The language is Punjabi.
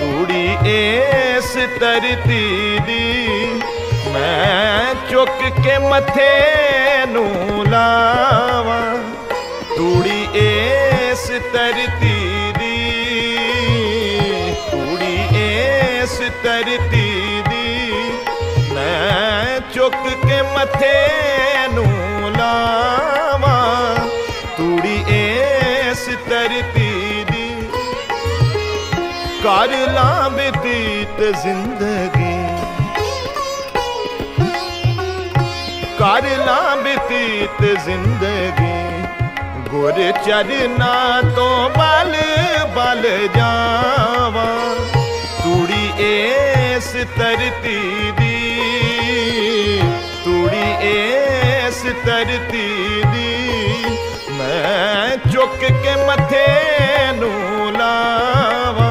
ਤੂੜੀ ਏਸ ਧਰਤੀ ਦੀ। ਮੈਂ ਚੁੱਕ ਕੇ ਮੱਥੇ ਨੂੰ ਲਾਵਾਂ। ਤੂੜੀ ਏਸ ਧਰਤੀ ਦੀ। ਤੂੜੀ ਏਸ ਧਰਤੀ ਦੀ। ਮੈਂ ਚੁੱਕ ਕੇ ਮੱਥੇ ਕਰ ਲਾਂ ਬਤੀਤ ਜ਼ਿੰਦਗੀ। ਕਰ ਲਾਂ ਬਤੀਤ ਜ਼ਿੰਦਗੀ। ਗੁਰ ਚਰਨਾ ਤੋਂ ਬਲ ਬਲ ਜਾਵਾਂ। ਤੂੜੀ ਏਸ ਤਰਤੀ ਦੀ, ਤੂੜੀ ਏਸ ਤਰਤੀ ਦੀ। ਮੈਂ ਚੁੱਕ ਕੇ ਮੱਥੇ